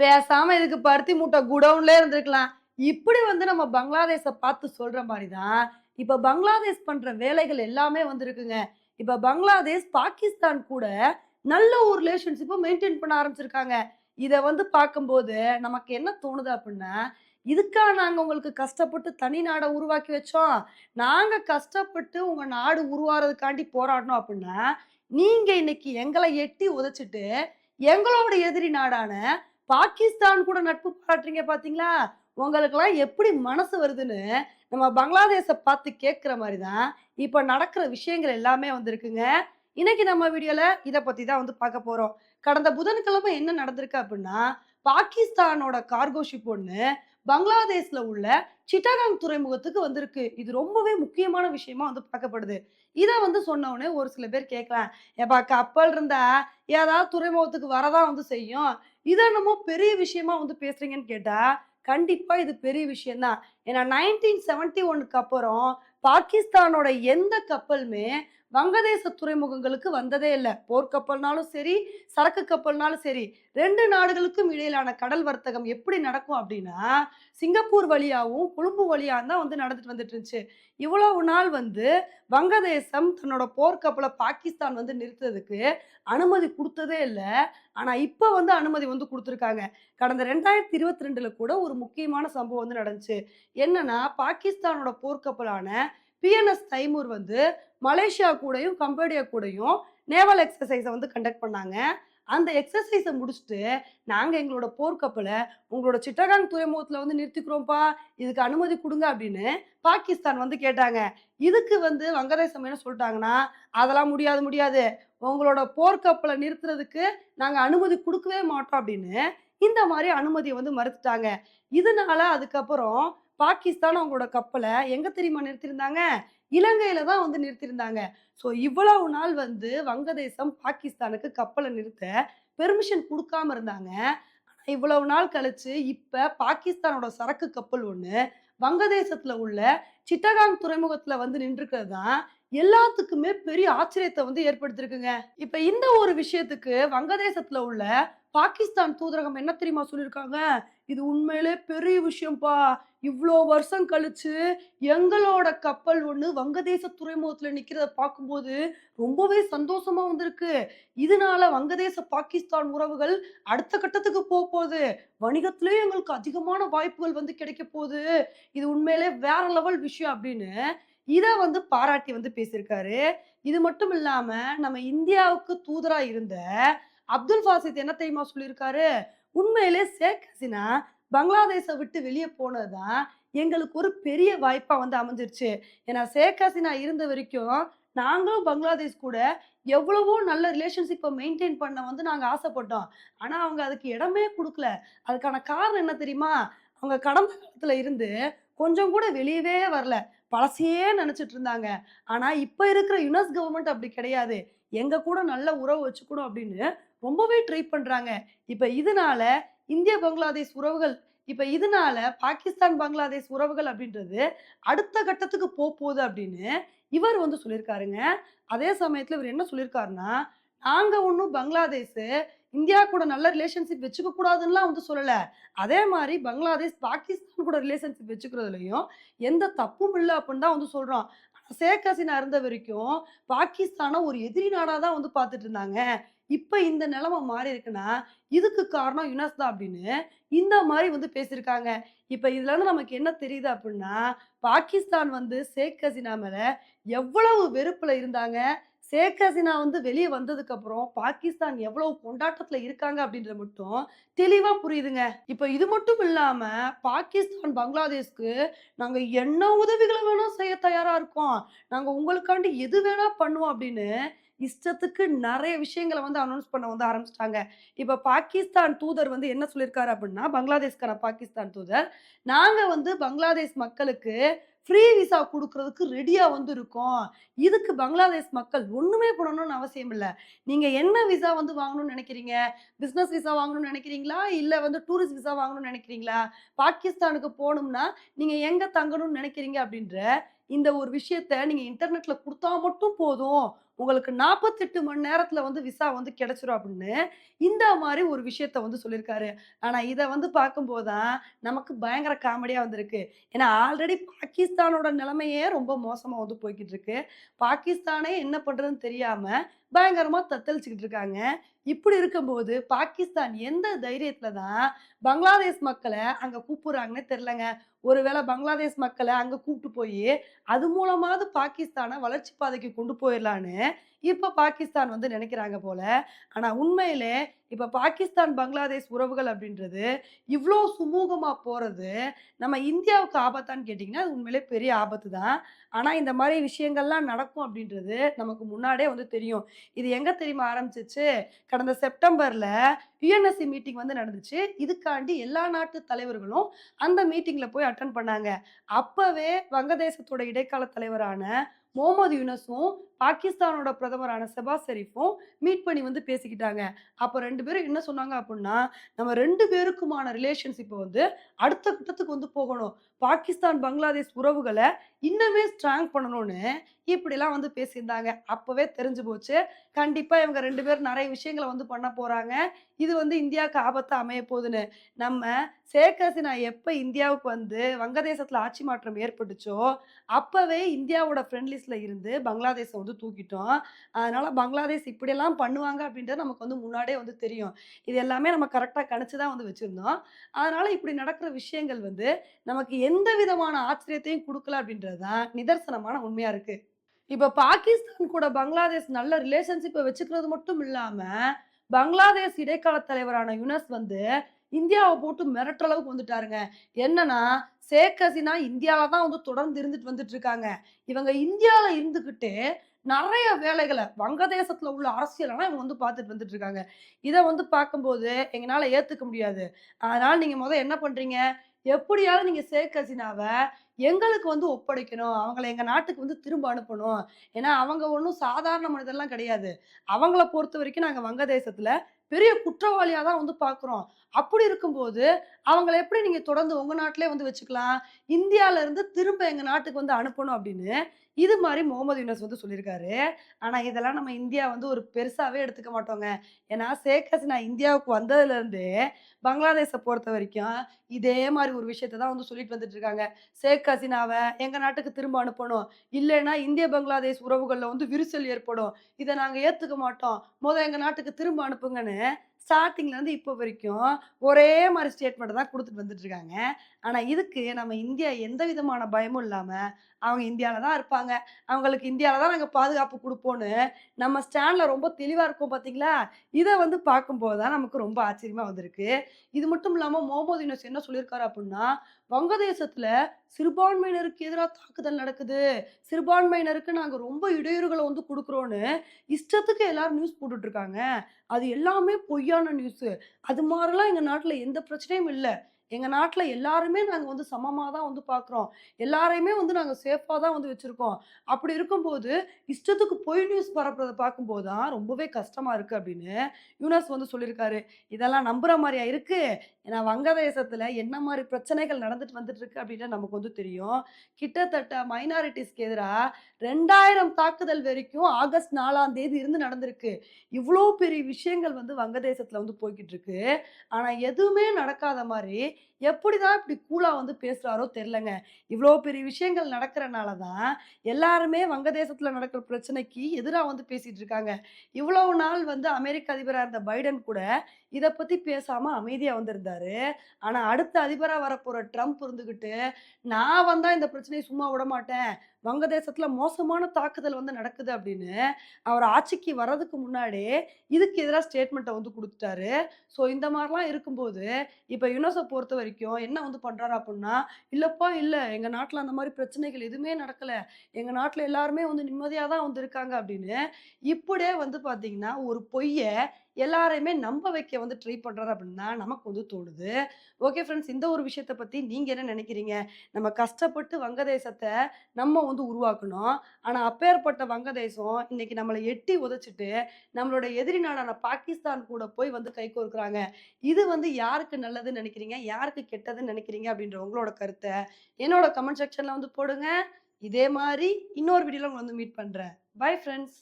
பேசாம இதுக்கு பருத்தி மூட்டை குடவுன்ல இருந்திருக்கலாம். இப்படி வந்து நம்ம பங்களாதேஷை பார்த்து சொல்ற மாதிரி தான் இப்ப பங்களாதேஷ் பண்ற வேலைகள் எல்லாமே வந்திருக்குங்க. இப்ப பங்களாதேஷ் பாகிஸ்தான் கூட நல்ல ஒரு ரிலேஷன்ஷிப்பை மெயின்டைன் பண்ண ஆரம்பிச்சிருக்காங்க. இதை வந்து பார்க்கும்போது நமக்கு என்ன தோணுது அப்படின்னா இதுக்காக நாங்கள் உங்களுக்கு கஷ்டப்பட்டு தனி நாடை உருவாக்கி வச்சோம். நாங்கள் கஷ்டப்பட்டு உங்கள் நாடு உருவாகிறதுக்காண்டி போராடணும் அப்படின்னா நீங்கள் இன்னைக்கு எங்களை எட்டி உதைச்சிட்டு எங்களோட எதிரி நாடான பாகிஸ்தான் கூட நட்பு பாராட்டுறீங்க பாத்தீங்களா? உங்களுக்கெல்லாம் எப்படி மனசு வருதுன்னு நம்ம பங்களாதேஷை பார்த்து கேட்குற மாதிரி தான் இப்போ நடக்கிற விஷயங்கள் எல்லாமே வந்திருக்குங்க. இன்னைக்கு நம்ம வீடியோல இதை பத்தி தான் வந்து பார்க்க போறோம். கடந்த புதன்கிழமை என்ன நடந்திருக்கு அப்படின்னா பாகிஸ்தானோட கார்கோ ஷிப் ஒன்று பங்களாதேஷ்ல உள்ள சிட்டகாங் துறைமுகத்துக்கு வந்திருக்கு. இது ரொம்பவே முக்கியமான விஷயமா வந்து பார்க்கப்படுது. இதை வந்து சொன்ன உடனே ஒரு சில பேர் கேட்கலாம். ஏப்பா கப்பல் இருந்தா ஏதாவது துறைமுகத்துக்கு வரதான் வந்து செய்யும். இதை என்னமோ பெரிய விஷயமா வந்து பேசுறீங்கன்னு கேட்டா கண்டிப்பா இது பெரிய விஷயம்தான். ஏன்னா நைன்டீன் செவன்டி ஒனுக்கு அப்புறம் பாகிஸ்தானோட எந்த கப்பலுமே வங்கதேச துறைமுகங்களுக்கு வந்ததே இல்லை. போர்க்கப்பல்னாலும் சரி சரக்கு கப்பல்னாலும் சரி ரெண்டு நாடுகளுக்கும் இடையிலான கடல் வர்த்தகம் எப்படி நடக்கும் அப்படின்னா சிங்கப்பூர் வழியாகவும் கொழும்பு வழியாக தான் வந்து நடந்துட்டு வந்துட்டு இருந்துச்சு. இவ்வளவு நாள் வந்து வங்கதேசம் தன்னோட போர்க்கப்பலை பாகிஸ்தான் வந்து நிறுத்துறதுக்கு அனுமதி கொடுத்ததே இல்லை. ஆனால் இப்போ வந்து அனுமதி வந்து கொடுத்துருக்காங்க. கடந்த ரெண்டாயிரத்தி இருபத்தி ரெண்டில் கூட ஒரு முக்கியமான சம்பவம் வந்து நடந்துச்சு. என்னன்னா பாகிஸ்தானோட போர்க்கப்பலான பிஎன்எஸ் தைமூர் வந்து மலேசியா கூடயும் கம்போடியா கூடயும் நேவல் எக்ஸசைஸை வந்து கண்டக்ட் பண்ணாங்க. அந்த எக்ஸசைஸை முடிச்சுட்டு நாங்கள் எங்களோட போர்க்கப்பலை உங்களோட சிட்டகாங் துறைமுகத்தில் வந்து நிறுத்திக்கிறோம்ப்பா இதுக்கு அனுமதி கொடுங்க அப்படின்னு பாகிஸ்தான் வந்து கேட்டாங்க. இதுக்கு வந்து வங்கதேசம் என்ன சொல்லிட்டாங்கன்னா அதெல்லாம் முடியாது முடியாது. உங்களோட போர்க்கப்பலை நிறுத்துறதுக்கு நாங்கள் அனுமதி கொடுக்கவே மாட்டோம் அப்படின்னு இந்த மாதிரி அனுமதியை வந்து மறுத்துட்டாங்க. இதனால அதுக்கப்புறம் பாகிஸ்தான் அவங்களோட கப்பலை எங்க தெரியுமா நிறுத்தியிருந்தாங்க? இலங்கையில தான் வந்து நிறுத்தியிருந்தாங்க. ஸோ இவ்வளவு நாள் வந்து வங்கதேசம் பாகிஸ்தானுக்கு கப்பலை நிறுத்த பெர்மிஷன் கொடுக்காம இருந்தாங்க. இவ்வளவு நாள் கழிச்சு இப்ப பாகிஸ்தானோட சரக்கு கப்பல் ஒண்ணு வங்கதேசத்துல உள்ள சிட்டகாங் துறைமுகத்துல வந்து நின்றுக்கிறது தான் எல்லாத்துக்குமே பெரிய ஆச்சரியத்தை வந்து ஏற்படுத்திருக்குங்க இப்ப இந்த ஒரு விஷயத்துக்கு வங்கதேசத்துல உள்ள பாகிஸ்தான் தூதரகம் என்ன தெரியுமா சொல்லியிருக்காங்க? இது உண்மையிலே பெரிய விஷயம்ப்பா இவ்வளோ வருஷம் கழிச்சு எங்களோட கப்பல் ஒன்று வங்கதேச துறைமுகத்தில் நிற்கிறத பார்க்கும்போது ரொம்பவே சந்தோஷமா வந்திருக்கு. இதனால வங்கதேச பாகிஸ்தான் உறவுகள் அடுத்த கட்டத்துக்கு போக போகுது. வணிகத்திலேயே எங்களுக்கு அதிகமான வாய்ப்புகள் வந்து கிடைக்க போகுது. இது உண்மையிலே வேற லெவல் விஷயம் அப்படின்னு இதை வந்து பாராட்டி வந்து பேசியிருக்காரு. இது மட்டும் இல்லாம நம்ம இந்தியாவுக்கு தூதரா இருந்த அப்துல் ஃபாசித் என்ன தெரியுமா சொல்லியிருக்காரு? உண்மையிலே ஷேக் ஹசினா பங்களாதேஷை விட்டு வெளியே போனதுதான் எங்களுக்கு ஒரு பெரிய வாய்ப்பாக வந்து அமைஞ்சிருச்சு. ஏன்னா ஷேக் ஹசினா இருந்த வரைக்கும் நாங்களும் பங்களாதேஷ் கூட எவ்வளவோ நல்ல ரிலேஷன்ஷிப்பை மெயின்டைன் பண்ண வந்து நாங்கள் ஆசைப்பட்டோம். ஆனால் அவங்க அதுக்கு இடமே கொடுக்கல. அதுக்கான காரணம் என்ன தெரியுமா? அவங்க கடந்த காலத்தில் இருந்து கொஞ்சம் கூட வெளியவே வரல. பழசையே நினச்சிட்டு இருந்தாங்க. ஆனால் இப்போ இருக்கிற யுனஸ் கவர்மெண்ட் அப்படி கிடையாது. எங்கள் கூட நல்ல உறவு வச்சுக்கணும் அப்படின்னு ரொம்பவே ட்ரை பண்ணுறாங்க இப்போ இதனால இந்திய பங்களாதேஷ் உறவுகள் இப்போ இதனால பாகிஸ்தான் பங்களாதேஷ் உறவுகள் அப்படின்றது அடுத்த கட்டத்துக்கு போக போகுது அப்படின்னு இவர் வந்து சொல்லியிருக்காருங்க. அதே சமயத்தில் இவர் என்ன சொல்லியிருக்காருன்னா நாங்க ஒன்றும் பங்களாதேஷ் இந்தியா கூட நல்ல ரிலேஷன்ஷிப் வச்சுக்க கூடாதுன்னுலாம் வந்து சொல்லலை. அதே மாதிரி பங்களாதேஷ் பாகிஸ்தான் கூட ரிலேஷன்ஷிப் வச்சுக்கிறதுலையும் எந்த தப்பும் இல்லை அப்படின்னு தான் வந்து சொல்கிறோம் ஷேக் ஹசீனா இருந்த வரைக்கும் பாகிஸ்தானை ஒரு எதிரி நாடாக தான் வந்து பார்த்துட்டு இருந்தாங்க. இப்போ இந்த நிலைமை மாறி இருக்குன்னா இதுக்கு காரணம் யுனஸ் தான் அப்படின்னு இந்த மாதிரி வந்து பேசியிருக்காங்க. இப்போ இதுலேருந்து நமக்கு என்ன தெரியுது அப்படின்னா பாகிஸ்தான் வந்து ஷேக் ஹசீனா மேலே எவ்வளவு வெறுப்பில் இருந்தாங்க ஷேக் ஹசீனா வந்து வெளியே வந்ததுக்கு அப்புறம் பாகிஸ்தான் எவ்வளவு கொண்டாட்டத்துல இருக்காங்க அப்படின்றது மட்டும் தெளிவா புரியுதுங்க. இப்ப இது மட்டும் இல்லாம பாகிஸ்தான் பங்களாதேஷ்க்கு நாங்க என்ன உதவிகளை வேணா செய்ய தயாரா இருக்கோம். நாங்க உங்களுக்காண்டி எது வேணா பண்ணுவோம் அப்படின்னு இஷ்டத்துக்கு நிறைய விஷயங்களை வந்து அனௌன்ஸ் பண்ண வந்து ஆரம்பிச்சிட்டாங்க. இப்போ பாகிஸ்தான் தூதர் வந்து என்ன சொல்லியிருக்காரு அப்படின்னா பங்களாதேஷ்கான பாகிஸ்தான் தூதர் நாங்கள் வந்து பங்களாதேஷ் மக்களுக்கு ஃப்ரீ விசா கொடுக்கறதுக்கு ரெடியாக வந்து இருக்கோம் இதுக்கு பங்களாதேஷ் மக்கள் ஒன்றுமே பண்ணணும்னு அவசியம் இல்லை. நீங்கள் என்ன விசா வந்து வாங்கணும்னு நினைக்கிறீங்க? பிஸ்னஸ் விசா வாங்கணும்னு நினைக்கிறீங்களா? இல்லை வந்து டூரிஸ்ட் விசா வாங்கணும்னு நினைக்கிறீங்களா? பாகிஸ்தானுக்கு போகணும்னா நீங்கள் எங்கே தங்கணும்னு நினைக்கிறீங்க அப்படின்ற இந்த ஒரு விஷயத்த நீங்கள் இன்டர்நெட்டில் கொடுத்தா மட்டும் போதும். உங்களுக்கு 48 மணி நேரத்தில் வந்து விசா வந்து கிடைச்சிரும் அப்படின்னு, இந்த மாதிரி ஒரு விஷயத்த வந்து சொல்லியிருக்காரு. ஆனால் இதை வந்து பார்க்கும்போது தான் நமக்கு பயங்கர காமெடியாக வந்திருக்கு. ஏன்னா ஆல்ரெடி பாகிஸ்தானோட நிலைமையே ரொம்ப மோசமாக வந்து போய்கிட்டு இருக்கு. பாகிஸ்தானே என்ன பண்ணுறதுன்னு தெரியாமல் பயங்கரமா தத்தளிச்சுக்கிட்டு இருக்காங்க. இப்படி இருக்கும்போது பாகிஸ்தான் எந்த தைரியத்துல தான் பங்களாதேஷ் மக்களை அங்க கூப்பிடுறாங்கன்னு தெரிலங்க ஒருவேளை பங்களாதேஷ் மக்களை அங்க கூப்பிட்டு போய் அது மூலமாவது பாகிஸ்தானை வளர்ச்சி பாதைக்கு கொண்டு போயிடலான்னு இப்போ பாகிஸ்தான் வந்து நினைக்கிறாங்க போல. ஆனால் உண்மையிலே இப்போ பாகிஸ்தான், பங்களாதேஷ் உறவுகள் அப்படின்றது இவ்வளோ சுமூகமாக போகிறது நம்ம இந்தியாவுக்கு ஆபத்தான்னு கேட்டிங்கன்னா அது உண்மையிலே பெரிய ஆபத்து தான். ஆனால் இந்த மாதிரி விஷயங்கள்லாம் நடக்கும் அப்படின்றது நமக்கு முன்னாடியே வந்து தெரியும். இது எங்கே தெரியுமா ஆரம்பிச்சிச்சு கடந்த செப்டம்பரில் யுஎன்எஸ்சி மீட்டிங் வந்து நடந்துச்சு. இதுக்காண்டி எல்லா நாட்டு தலைவர்களும் அந்த மீட்டிங்கில் போய் அட்டன் பண்ணாங்க. அப்போவே வங்கதேசத்தோட இடைக்கால தலைவரான முகமது யூனஸும், பாகிஸ்தானோட பிரதமரான செபா ஷெரீஃபும் மீட் பண்ணி வந்து பேசிக்கிட்டாங்க. அப்போ ரெண்டு பேரும் என்ன சொன்னாங்க அப்படின்னா நம்ம ரெண்டு பேருக்குமான ரிலேஷன்ஷிப்பை வந்து அடுத்த கட்டத்துக்கு வந்து போகணும். பாகிஸ்தான், பங்களாதேஷ் உறவுகளை இன்னுமே ஸ்ட்ராங் பண்ணணும்னு இப்படிலாம் வந்து பேசியிருந்தாங்க. அப்போவே தெரிஞ்சு போச்சு. கண்டிப்பாக இவங்க ரெண்டு பேரும் நிறைய விஷயங்கள வந்து பண்ண போகிறாங்க இது வந்து இந்தியாவுக்கு ஆபத்தாக அமைய போகுதுன்னு நம்ம ஷேக் ஹசினா எப்போ இந்தியாவுக்கு வந்து வங்கதேசத்தில் ஆட்சி மாற்றம் ஏற்பட்டுச்சோ, அப்பவே இந்தியாவோட ஃப்ரெண்ட்லிஸ்டில் இருந்து பங்களாதேஷை வந்து தூக்கிட்டோம். அதனால் பங்களாதேஷ் இப்படியெல்லாம் பண்ணுவாங்க அப்படின்றது நமக்கு வந்து முன்னாடியே வந்து தெரியும். இது எல்லாமே நம்ம கரெக்டாக கணிச்சு தான் வந்து வச்சுருந்தோம் அதனால் இப்படி நடக்கிற விஷயங்கள் வந்து நமக்கு எந்த விதமான ஆச்சரியத்தையும் கொடுக்கல அப்படின்றது தான் நிதர்சனமான உண்மையாக இருக்குது இப்போ பாகிஸ்தான் கூட பங்களாதேஷ் நல்ல ரிலேஷன்ஷிப்பை வச்சுக்கிறது மட்டும் இல்லாமல் பங்களாதேஷ் இடைக்கால தலைவரான யுனஸ் வந்து இந்தியாவை போட்டு மிரட்டுற அளவுக்கு வந்துட்டாருங்க. என்னன்னா, ஷேக் ஹசீனா இந்தியாவில் தான் வந்து தொடர்ந்து இருந்துட்டு வந்துட்டு இருக்காங்க. இவங்க இந்தியாவில் இருந்துக்கிட்டு நிறைய வேலைகளை வங்கதேசத்தில் உள்ள அரசியலெல்லாம் இவங்க வந்து பார்த்துட்டு வந்துட்டு இருக்காங்க. இதை வந்து பார்க்கும்போது எங்களால் ஏற்றுக்க முடியாது. அதனால் நீங்கள் முதல் என்ன பண்ணுறீங்க எப்படியாவது நீங்கள் ஷேக் ஹசீனாவ எங்களுக்கு வந்து ஒப்படைக்கணும். அவங்கள எங்கள் நாட்டுக்கு வந்து திரும்ப அனுப்பணும். ஏன்னா அவங்க ஒன்றும் சாதாரண மனிதர்லாம் கிடையாது. அவங்கள பொறுத்த வரைக்கும் நாங்கள் வங்கதேசத்தில் பெரிய குற்றவாளியாக தான் வந்து பார்க்குறோம். அப்படி இருக்கும்போது, அவங்கள எப்படி நீங்கள் தொடர்ந்து உங்கள் நாட்டிலே வந்து வச்சுக்கலாம்? இந்தியாவிலேருந்து திரும்ப எங்கள் நாட்டுக்கு வந்து அனுப்பணும் அப்படின்னு, இது மாதிரி முகமது யூனஸ் வந்து சொல்லியிருக்காரு. ஆனால் இதெல்லாம் நம்ம இந்தியா வந்து ஒரு பெருசாகவே எடுத்துக்க மாட்டோங்க. ஏன்னா ஷேக் நான் இந்தியாவுக்கு வந்ததுலேருந்தே பங்களாதேஷை பொறுத்த வரைக்கும் இதே மாதிரி ஒரு விஷயத்த தான் வந்து சொல்லிட்டு வந்துட்டு இருக்காங்க. ஷேக் கசினாவை எங்கள் நாட்டுக்கு திரும்ப அனுப்பணும். இல்லைன்னா இந்திய, பங்களாதேஷ் உறவுகளில் வந்து விரிசல் ஏற்படும். இதை நாங்கள் ஏற்றுக்க மாட்டோம். முதல் எங்கள் நாட்டுக்கு திரும்ப அனுப்புங்கன்னு ஸ்டார்டிங்லேருந்து இப்போ வரைக்கும் ஒரே மாதிரி ஸ்டேட்மெண்ட் தான் கொடுத்துட்டு வந்துட்டு இருக்காங்க. இதுக்கு நம்ம இந்தியா எந்த விதமான பயமும் இல்லாமல் அவங்க இந்தியாவில் தான் இருப்பாங்க. அவங்களுக்கு இந்தியாவில் தான் நாங்கள் பாதுகாப்பு கொடுப்போம்னு நம்ம ஸ்டாண்டில் ரொம்ப தெளிவாக இருக்கும் பார்த்தீங்களா? இதை வந்து பார்க்கும்போது தான் நமக்கு ரொம்ப ஆச்சரியமாக வந்திருக்கு. இது மட்டும் இல்லாமல் முகமது யூனஸ் என்ன சொல்லியிருக்காரு அப்படின்னா வங்கதேசத்தில் சிறுபான்மையினருக்கு எதிராக தாக்குதல் நடக்குது. சிறுபான்மையினருக்கு நாங்கள் ரொம்ப இடையூறுகளை வந்து கொடுக்குறோன்னு இஷ்டத்துக்கு எல்லாரும் நியூஸ் போட்டுட்ருக்காங்க அது எல்லாமே பொய்யான நியூஸு. அது மாதிரிலாம் எங்கள் நாட்டில் எந்த பிரச்சனையும் இல்லை எங்கள் நாட்டில் எல்லாருமே நாங்கள் வந்து சமமாக தான் வந்து பார்க்குறோம். எல்லாரையுமே வந்து நாங்கள் சேஃபாக தான் வந்து வச்சுருக்கோம் அப்படி இருக்கும்போது, இஷ்டத்துக்கு பொய் நியூஸ் பரப்புறதை பார்க்கும்போது தான் ரொம்பவே கஷ்டமாக இருக்குது அப்படின்னு யூனஸ் வந்து சொல்லியிருக்காரு. இதெல்லாம் நம்புகிற மாதிரியா இருக்குது ஏன்னா வங்கதேசத்தில் என்ன மாதிரி பிரச்சனைகள் நடந்துட்டு வந்துட்டு இருக்கு நமக்கு வந்து தெரியும். கிட்டத்தட்ட மைனாரிட்டிஸ்க்கு எதிராக ரெண்டாயிரம் தாக்குதல் வரைக்கும் ஆகஸ்ட் நாலாம் தேதி இருந்து நடந்திருக்கு. இவ்வளோ பெரிய விஷயங்கள் வந்து வங்கதேசத்தில் வந்து போய்கிட்டு இருக்கு. ஆனால் எதுவுமே நடக்காத மாதிரி எப்படி தான் இப்படி கூலா வந்து பேசுறாரோ தெரியலங்க. இவ்வளோ பெரிய விஷயங்கள் நடக்கிறனால தான், எல்லாருமே வங்கதேசத்துல நடக்கிற பிரச்சனைக்கு எதிரா வந்து பேசிட்டு இருக்காங்க. இவ்வளவு நாள் வந்து அமெரிக்க அதிபரா இருந்த பைடன் கூட இதை பற்றி பேசாமல் அமைதியாக வந்திருந்தாரு ஆனால் அடுத்த அதிபராக வரப்போகிற ட்ரம்ப் இருந்துக்கிட்டு நான் வந்தால் இந்த பிரச்சனையை சும்மா விடமாட்டேன். வங்கதேசத்தில் மோசமான தாக்குதல் வந்து நடக்குது அப்படின்னு, அவர் ஆட்சிக்கு வர்றதுக்கு முன்னாடி இதுக்கு எதிராக ஸ்டேட்மெண்ட்டை வந்து கொடுத்துட்டாரு ஸோ இந்த மாதிரிலாம் இருக்கும்போது, இப்ப பொறுத்த வரைக்கும் என்ன வந்து பண்ணுறாரு அப்படின்னா இல்லைப்பா இல்லை எங்கள் நாட்டில் அந்த மாதிரி பிரச்சனைகள் எதுவுமே நடக்கல. எங்கள் நாட்டில் எல்லாருமே வந்து நிம்மதியாக தான் வந்து இருக்காங்க அப்படின்னு, இப்படியே வந்து பார்த்தீங்கன்னா, ஒரு பொய்யை எல்லாரையுமே நம்ப வைக்க வந்து ட்ரை பண்ணுறாரு அப்படின்னு தான் நமக்கு வந்து தோணுது. ஓகே ஃப்ரெண்ட்ஸ் இந்த ஒரு விஷயத்த பற்றி நீங்கள் என்ன நினைக்கிறீங்க? நம்ம கஷ்டப்பட்டு வங்கதேசத்தை நம்ம வந்து உருவாக்கணும் ஆனால் அப்பேற்பட்ட வங்கதேசம் இன்னைக்கு நம்மளை எட்டி உதச்சிட்டு நம்மளோட எதிரி நாடான பாகிஸ்தான் கூட போய் வந்து கைகோர்க்குறாங்க. இது வந்து யாருக்கு நல்லதுன்னு நினைக்கிறீங்க? யாருக்கு கெட்டதுன்னு நினைக்கிறீங்க? அப்படின்ற உங்களோட கருத்தை என்னோட கமெண்ட் செக்ஷனில் வந்து போடுங்க. இதே மாதிரி இன்னொரு வீடியோவில் வந்து மீட் பண்ணுறேன் பை ஃப்ரெண்ட்ஸ்.